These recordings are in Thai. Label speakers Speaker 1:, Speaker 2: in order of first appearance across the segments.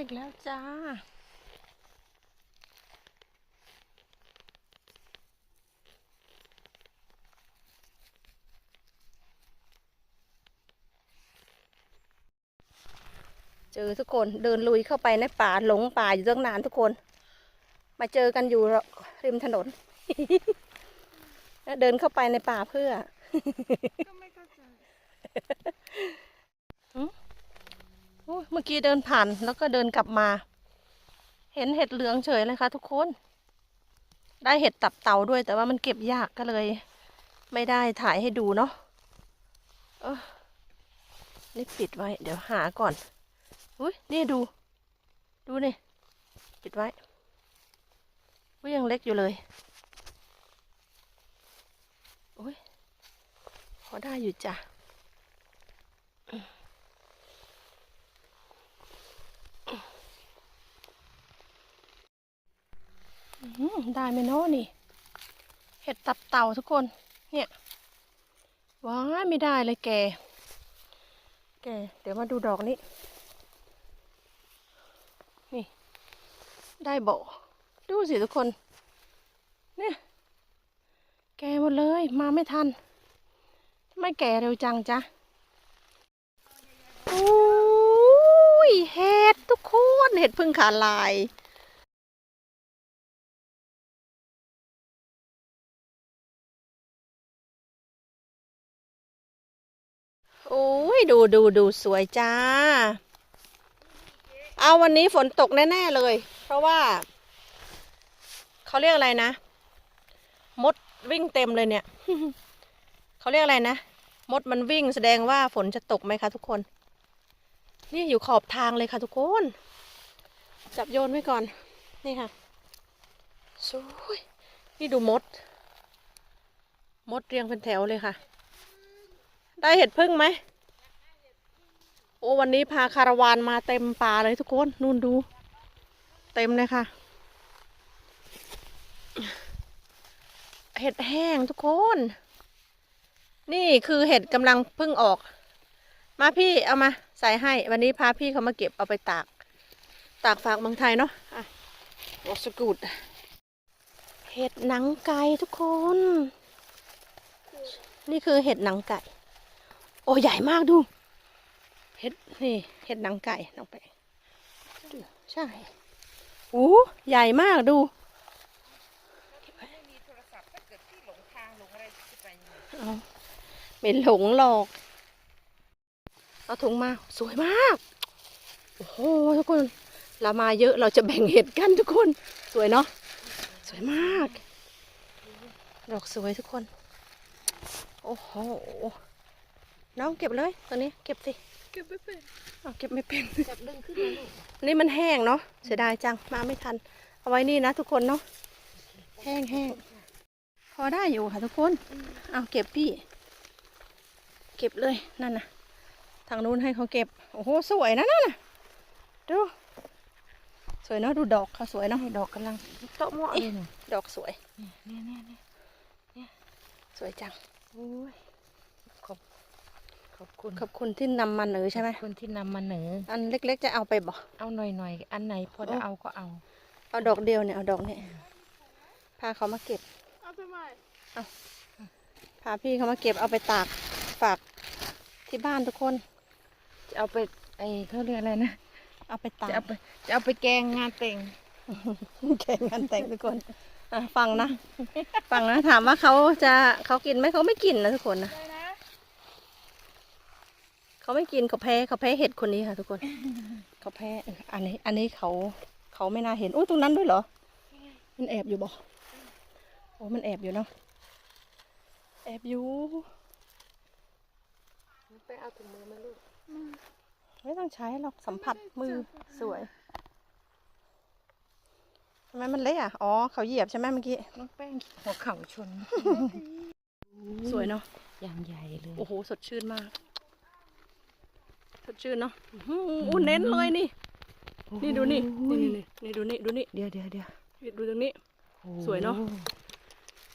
Speaker 1: อีกแล้วจ้า เจอทุกคนเดินลุยเข้าไปในป่าหลงป่าอยู่ตั้งนานทุกคน มาเจอกันอยู่ริมถนนแล้วเดินเข้าไปในป่าเพื่อ
Speaker 2: ก็ไม่เข้าใจ
Speaker 1: เมื่อกี้เดินผ่านแล้วก็เดินกลับมา เห็นเห็ดเหลืองเฉยเลยค่ะ ทุกคน ได้เห็ดตับเต่าด้วยแต่ว่ามันเก็บยากก็เลย ไม่ได้ถ่ายให้ดูเนาะนี่ปิดไว้ เดี๋ยวหาก่อนอุ้ยนี่ดู ดูนี่ปิดไว้อุ้ยยังเล็กอยู่เลยอุ้ยพอได้อยู่จ้ะ ได้ไหมเนาะนี่ เห็ดตับเต่าทุกคน เนี่ย ว้าไม่ได้เลยแก แก เดี๋ยวมาดูดอกนี้ นี่ ได้โบดูสิทุกคน เนี่ย แกหมดเลย มาไม่ทัน ทำไมแกเร็วจังจ๊ะโอ้ยเห็ดทุกคน เห็ดพึ่งขาลาย ยดูดูดูสวยจ้า เอาวันนี้ฝนตกแน่ ๆ เลย เพราะว่า เขาเรียกอะไรนะ มดวิ่งเต็มเลยเนี่ย เขาเรียกอะไรนะ มดมันวิ่งแสดงว่าฝนจะตกไหมคะทุกคน นี่อยู่ขอบทางเลยค่ะทุกคน จับโยนไว้ก่อน นี่ค่ะสวยนี่ดูมด มดเรียงเป็นแถวเลยค่ะ ได้เห็ดพึ่งไหม โอ้วันนี้พาคาราวานมาเต็มป่าเลยทุกคนนู่นดู เต็มเลยค่ะ เห็ดแห้งทุกคน นี่คือเห็ดกำลังเพิ่งออก มาพี่เอามาใส่ให้ วันนี้พาพี่เขามาเก็บเอาไปตาก ตากฝากเมืองไทยเนาะอะโอสกูดเห็ดหนังไก่ทุกคน นี่คือเห็ดหนังไก่ โอ้ใหญ่มากดู เห็ดนี่เห็ดหนังไก่น้องไปดูใช่โอ้ใหญ่มากดู
Speaker 2: ไม่มีโทรศัพท์ถ้าเกิดพี่หลงทางหลงอะไรจะไปยังไง
Speaker 1: เอาเป็นหลงหลอกเอาถุงมาสวยมาก โอ้โหทุกคน เรามาเยอะเราจะแบ่งเห็ดกันทุกคน สวยเนาะสวยมาก ดอกสวยทุกคน โอ้โห น้องเก็บเลยตัวนี้เก็บสิ
Speaker 2: เก็บไม่เป็น
Speaker 1: เอาเก็บไม่เป็น
Speaker 2: จับดึงขึ้นมาลูก
Speaker 1: นี่มันแห้งเนาะเสียดายจังมาไม่ทัน เอาไว้นี่นะทุกคนเนาะแห้งแห้งพอได้อยู่ค่ะทุกคน เอาเก็บพี่ เก็บเลยนั่นนะทางนู้นให้เขาเก็บ โอ้โหสวยนะนั่นน่ะดู สวยเนาะดูดอกเขาสวยเนาะ
Speaker 2: ดอกกำลังโตะเหมาะเลยเนี่ย
Speaker 1: ดอกสวย
Speaker 2: เนี่ยเนี่ยเนี่ย
Speaker 1: สวยจัง
Speaker 2: โอ้ยขอบ ขอบคุณ
Speaker 1: ขอบคุณที่นำมาเหนอใช่ไหม
Speaker 2: ขอบคุณที่นำมาเหนอ
Speaker 1: อันเล็กๆจะเอาไปบ่
Speaker 2: เอาหน่อยหน่อยๆอันไหนพอจะ
Speaker 1: โอ้
Speaker 2: เอาก็เอา
Speaker 1: เอาดอกเดียวเนี่ยเอาดอกเนี่ยพาเขามาเก็บ
Speaker 2: เอาทำไม
Speaker 1: พาพี่เขามาเก็บเอาไปตากฝากที่บ้านทุกคน
Speaker 2: จะเอาไปไอเขาเรียกอะไรนะ
Speaker 1: เอาไปตา
Speaker 2: จะ
Speaker 1: ก
Speaker 2: เอาไปจะเอาไปแกงงานแต่ง
Speaker 1: แข่งงานแต่งทุกคนอะฟังนะ ฟังนะถามว่าเขาจะเขากินไหมเขาไม่กินนะทุกคนนะ เขาไม่กินเขาแพ้เขาแพ้เห็ดคนนี้ค่ะ ทุกคนเขาแพ้เอออันนี้ อันนี้เขาเขาไม่น่าเห็นโอ้ยตรงนั้นด้วยเหรอ มันแอบอยู่บ่โอ้มันแอบอยู่เนาะแอบอยู่
Speaker 2: ไปเอาถุงมือมาลูก
Speaker 1: ไม่ต้องใช้หรอกสัมผัสมือสวยทำไมมันเละอะ อ๋อ เขาเหยียบใช่ไหมเมื่อกี้
Speaker 2: น้องแป้งหัวเข่าชน
Speaker 1: สวยเนาะ
Speaker 2: อย่างใหญ่เลย
Speaker 1: โอ้โห สดชื่นมากส ดชื่นเนาะอื้อหืออู้เน้นเลยนี่ นี่ดูนี่นี่นี่นี่ดูนี่ดูนี่
Speaker 2: เดี๋ยวเดี๋ยวเดี๋ยว
Speaker 1: ดูตรงนี้สวยเนอะ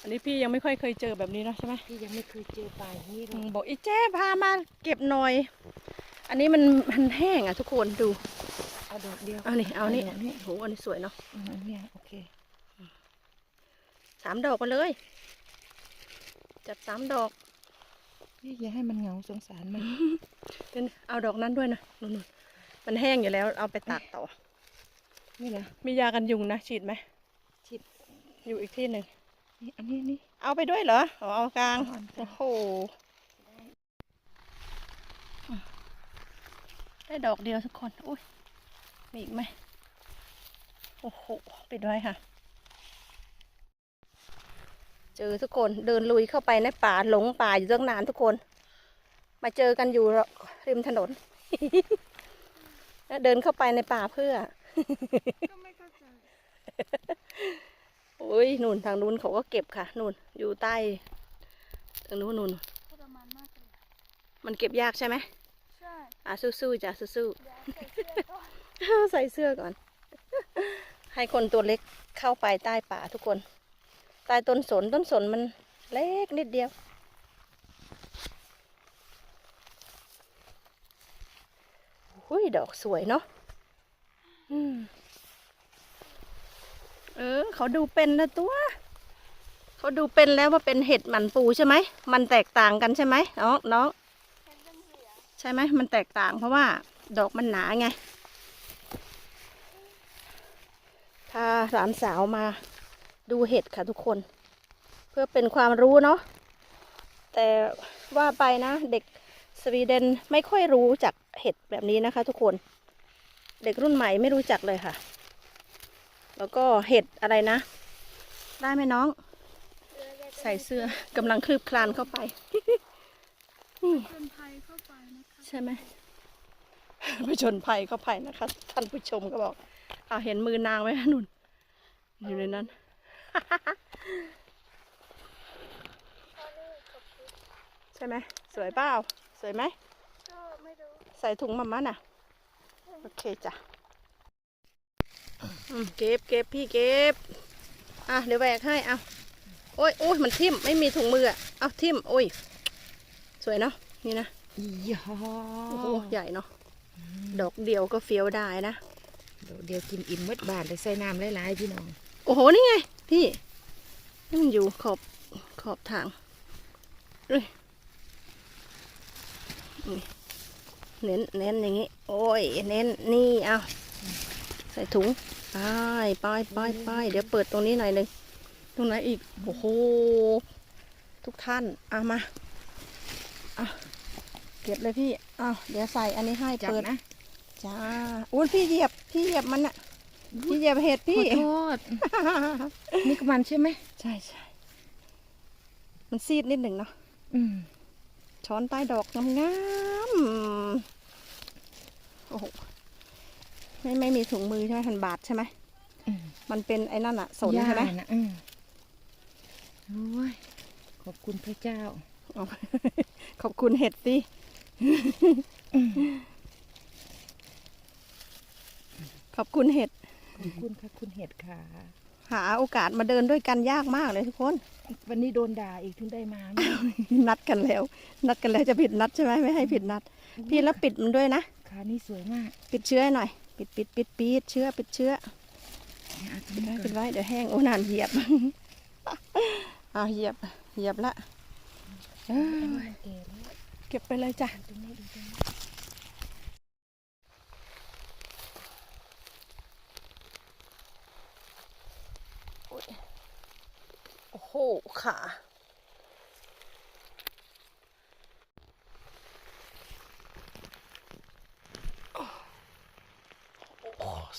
Speaker 1: อันนี้พี่ยังไม่ค่อยเคยเจอแบบนี้เนอะใช่ไหม
Speaker 2: พี่ยังไม่เคยเจอป่าอย่างนี้เล
Speaker 1: อื
Speaker 2: ย
Speaker 1: มบอกอีเจ้พามาเก็บหน่อย อันนี้มันมันแห้งอะทุกคนดู
Speaker 2: เอาดอกเดียว
Speaker 1: เอานี่เอานี่
Speaker 2: ดอกนี้
Speaker 1: โหอันนี้สวยเนาะ
Speaker 2: อืมเนี่ยโอเค
Speaker 1: สามดอกไปเลย จัดสามดอก
Speaker 2: นี่ อย่าให้มันเหงาสงสารมัน
Speaker 1: เดี๋ยวเอาดอกนั้นด้วยนะนู่นๆมันแห้งอยู่แล้วเอาไปตากต่อ
Speaker 2: นี่นะ
Speaker 1: มียากันยุงนะฉีดไหม
Speaker 2: ฉีด
Speaker 1: อยู่อีกที่หนึ่ง
Speaker 2: นี่อันนี้นี่
Speaker 1: เอาไปด้วยเหรออ๋อเอากลาง
Speaker 2: เอาอันกลาง
Speaker 1: โอ้โหได้ดอกเดียวทุกคน อุ้ยมีอีกไหมโอ้โห ปิดไว้ค่ะ เจอทุกคนเดินลุยเข้าไปในป่าหลงป่าอยู่ตั้งนานทุกคน มาเจอกันอยู่ริมถนนแล้วเดินเข้าไปในป่าเพื่อ
Speaker 2: ก็ไม่เข้าใจ
Speaker 1: โอ้ยนู่นทางนู้นเขาก็เก็บค่ะนู่นอยู่ใต้ทางนู้นนู่น
Speaker 3: ทรมานมากเลย
Speaker 1: มันเก็บยากใช่ไหม
Speaker 3: ใช่
Speaker 1: อะสู้ๆจ้ะสู้
Speaker 3: เดี๋ยวใส่เสื้อก่อน
Speaker 1: ๆใส่เสื้อก่อน ให้คนตัวเล็กเข้าไปใต้ป่าทุกคน ใต้ต้นสนต้นสนมันเล็กนิดเดียว หุ้ยดอกสวยเนาะอเออ เขาดูเป็นนะตัว เขาดูเป็นแล้วว่าเป็นเห็ดหมันปูใช่ไหม มันแตกต่างกันใช่ไหมน้องน้อง
Speaker 3: เห็นเป็นเหลือง
Speaker 1: ใช่ไหม มันแตกต่างเพราะว่า ดอกมันหนาไงพาหลานสาวมา ดูเห็ดค่ะทุกคน เพื่อเป็นความรู้เนาะแต่ว่าไปนะเด็กสวีเดนไม่ค่อยรู้จักเห็ดแบบนี้นะคะ ทุกคนเด็กรุ่นใหม่ไม่รู้จักเลยค่ะ แล้วก็เห็ดอะไรนะ ได้ไหมน้อง ใส่เสื้อกำลังคลืบคลานเข้าไป
Speaker 3: นภัยเข้าไป
Speaker 1: ใช่ไหมผจญภัยเข้าไปนะคะ ท่านผู้ชมก็บอกเอาเห็นมือนางไหมนุ่นอยู่ในนั้น ใช่ไหมสวยเปล่าสวยไหม
Speaker 3: ก็ไม่รู้
Speaker 1: ใส่ถุงมาม่าน่ะ โอเคจ้ะอืมเก็บเก็บพี่เก็บ อะเดี๋ยวแหวกให้เอาโอ้ยโอ้ยมันทิ่มไม่มีถุงมืออะเอาทิ่มโอ้ย สวยเนาะนี่นะ
Speaker 2: อีหยอ
Speaker 1: โอ้โหใหญ่เนาะดอกเดียวก็เฟี้ยวได้นะ
Speaker 2: ดอกเดียวกินอิ่มหมดบาทเลยใส่น้ำหลายๆพี่น้อง
Speaker 1: โอ้โห นี่ไง พี่นี่มันอยู่ขอบขอบทางเอ้ยนี่เน้นเน้นอย่างงี้ โอ้ย เน้นนี่เอาใส่ถุงไปไปไปไปเดี๋ยวเปิดตรงนี้หน่อยหนึ่งตรงไหนอีก โอ้โห ทุกท่าน เอามาเอาเก็บเลยพี่เอาเดี๋ยวใส่อันนี้ให้
Speaker 2: จับ
Speaker 1: เปิด
Speaker 2: นะ
Speaker 1: จ้าอุ้ยพี่เหยียบ พี่เหยียบมันอะ พี่เหยียบเห็ด
Speaker 2: ข
Speaker 1: พี่
Speaker 2: อโทษ นี่ก็มันใช่ไหม
Speaker 1: ใช่ใช่ มันซีดนิดหนึ่งเนาะ
Speaker 2: อืม
Speaker 1: ช้อนใต้ดอกงามๆโอ้โห ไม่ไม่มีถุงมือใช่ไหมพันบาทใช่ไหม
Speaker 2: อืม
Speaker 1: มันเป็นไอ้นั่นอะสนใช่ไหม
Speaker 2: ย่านะอืมโอ้ย ขอบคุณพระเจ้า
Speaker 1: อ๋อ ขอบคุณเห็ดสิ ขอบคุณเห็ด
Speaker 2: ขอบคุณค่ะคุณเห็ดค่ะ
Speaker 1: หาโอกาสมาเดินด้วยกันยากมากเลยทุกคน
Speaker 2: วันนี้โดนด่าอีกถึงได้มา
Speaker 1: นัดกันแล้ว นัดกันแล้วจะผิดนัดใช่ไหมไม่ให้ผิดนัด พี่แล้วปิดมันด้วยนะ
Speaker 2: ขานี่สวยมาก
Speaker 1: ปิดเชื้อให้หน่อย ปิดปิดปิดปิดเชื้อปิดเชื้อ
Speaker 2: เนี่ยเอาตรง
Speaker 1: ปิด
Speaker 2: นี้
Speaker 1: ไว้
Speaker 2: ก่
Speaker 1: ปิ
Speaker 2: อน
Speaker 1: ดไว้เดี๋ยวแห้งโอ้นานเหยียบเอาเหยียบเหยียบละเอ้ย
Speaker 2: เก๋แล้ว
Speaker 1: เก็บไปเลยจ้ะ คู่ค่ะ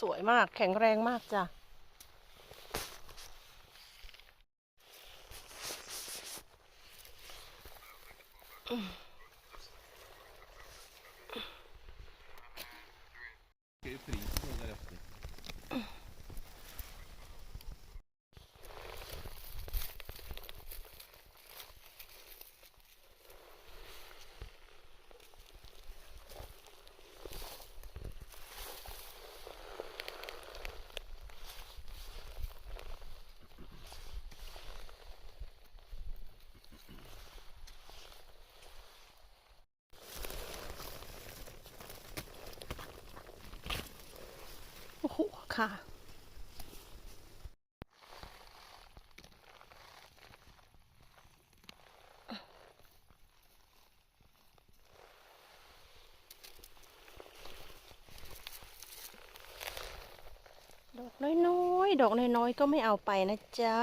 Speaker 1: สวยมากแข็งแรงมากจ้ะอืม ค่ะดอกน้อยๆ ดอกน้อยๆ ก็ไม่เอาไปนะจ๊ะ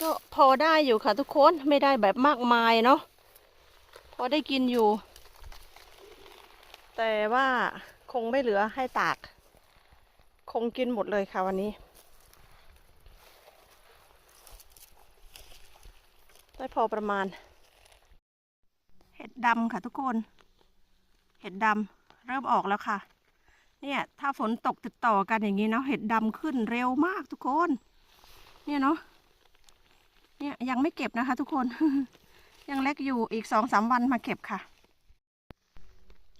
Speaker 1: ก็ พอได้อยู่ค่ะทุกคนไม่ได้แบบมากมายเนาะพอได้กินอยู่ แต่ว่าคงไม่เหลือให้ตาก คงกินหมดเลยค่ะวันนี้ ได้พอประมาณ เห็ดดำค่ะทุกคน เห็ดดำเริ่มออกแล้วค่ะ เนี่ยถ้าฝนตกติดต่อกันอย่างนี้เนาะเห็ดดำขึ้นเร็วมากทุกคน เนี่ยเนาะ เนี่ยยังไม่เก็บนะคะ ทุกคน ยังเล็กอยู่อีกสองสามวันมาเก็บค่ะ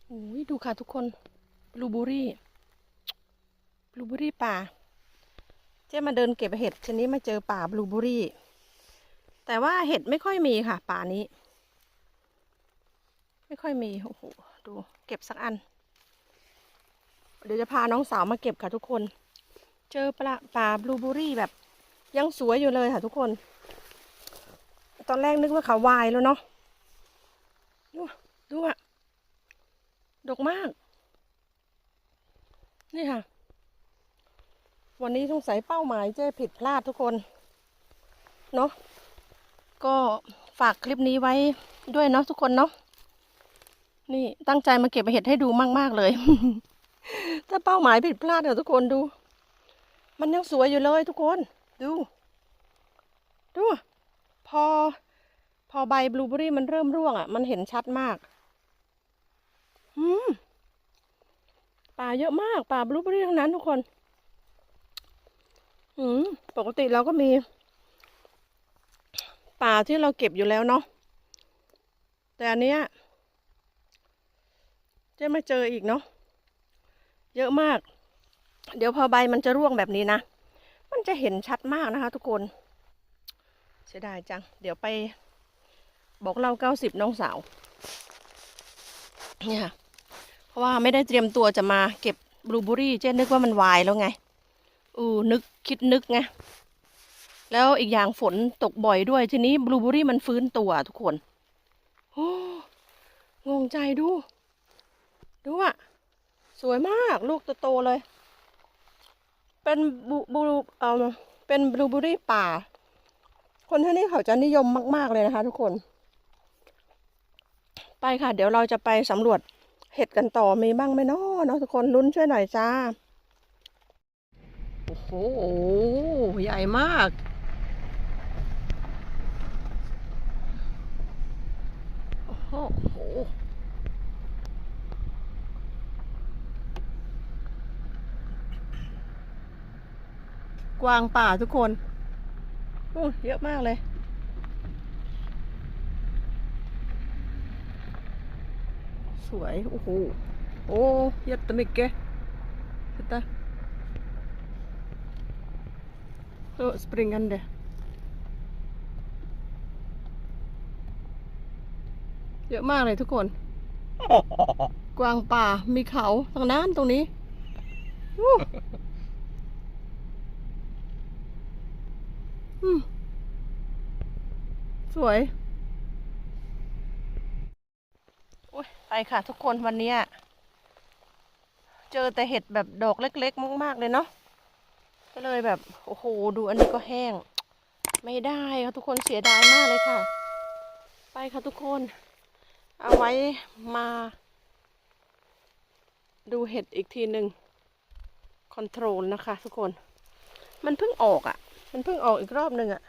Speaker 1: โอ้ยดูค่ะทุกคนบลูเบอรี่บลูเบอรี่ป่า เจ๊มาเดินเก็บเห็ดทีนี้มาเจอป่าบลูเบอรี่ แต่ว่าเห็ดไม่ค่อยมีค่ะ ป่านี้ ไม่ค่อยมีโอ้โหดูเก็บสักอัน เดี๋ยวจะพาน้องสาวมาเก็บค่ะทุกคน เจอปลาป่าบลูเบอรี่แบบยังสวยอยู่เลยค่ะทุกคน ตอนแรกนึกว่าเขาวายแล้วเนาะดูดูอะดกมาก นี่ค่ะ วันนี้สงสัยเป้าหมายเจ๊ผิดพลาดทุกคน เนาะก็ฝากคลิปนี้ไว้ด้วยเนาะทุกคนเนาะนี่ตั้งใจมาเก็บเห็ดให้ดูมาก ๆ เลย ถ้าเป้าหมายผิดพลาดเดี๋ยวทุกคนดู มันยังสวยอยู่เลยทุกคน ดู ดู พอ พอใบบลูเบอรี่มันเริ่มร่วงอะ มันเห็นชัดมากอืมป่าเยอะมากป่าบลูเบอรี่ทั้งนั้นทุกคน อืมปกติเราก็มี ป่าที่เราเก็บอยู่แล้วเนาะแต่อันเนี้ยจะไม่เจออีกเนาะเยอะมาก เดี๋ยวพอใบมันจะร่วงแบบนี้นะ มันจะเห็นชัดมากนะคะ ทุกคน สียดายจัง เดี๋ยวไปบอกเราเก้าสิบน้องสาว เนี่ยค่ะ เพราะว่าไม่ได้เตรียมตัวจะมาเก็บบลูเบอรี่ เจ๊นึกว่ามันวายแล้วไงอือนึกคิดนึกไง แล้วอีกอย่างฝนตกบ่อยด้วย ทีนี้บลูเบอรี่มันฟื้นตัวทุกคน โอ้งงใจดู ดูอะสวยมากลูกโตๆเลย เป็นบลูบลูเอ่อเป็นบลูเบอรี่ป่า คนที่นี่เขาจะนิยมมาก ๆเลยนะคะ ทุกคน ไปค่ะ เดี๋ยวเราจะไปสำรวจเห็ดกันต่อมีบ้างไหมเนาะเนาะทุกคนลุ้นช่วยหน่อยจ้าโอ้โหใหญ่มากโอ้โหกวางป่าทุกคน อ้เยอะมากเลยสวย โอ้โห โอ้ jättemycket. Titta. Så springande. เยอะมากเลยทุกคน กวางป่า มีเขาทางนั้นตรงนี้อู้อืม สวยโอ้ยไปค่ะทุกคนวันนี้เจอแต่เห็ดแบบดอกเล็กๆ มาก ๆ เลยเนาะก็เลยแบบ โอ้โห ดูอันนี้ก็แห้ง ไม่ได้ค่ะทุกคนเสียดายมากเลยค่ะ ไปค่ะทุกคน เอาไว้มา ดูเห็ดอีกทีหนึ่งคอนโทรลนะคะ ทุกคน มันเพิ่งออกอะ่ะ มันเพิ่งออกอีกรอบหนึ่งอะ่ะ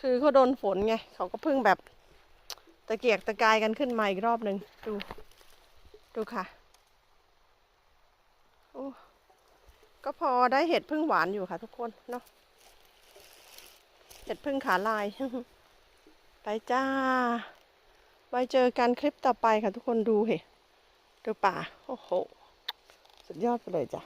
Speaker 1: คือเขาโดนฝนไง เขาก็เพิ่งแบบตะเกียกตะกายกันขึ้นมาอีกรอบหนึ่งดู ดูค่ะโอ้ก็พอได้เห็ดพึ่งหวานอยู่ค่ะทุกคนเนาะเห็ดพึ่งขาลาย ไปจ้า ไว้เจอกันคลิปต่อไปค่ะทุกคนดูเหดูป่า โอ้โห สุดยอดไปเลยจ้ะ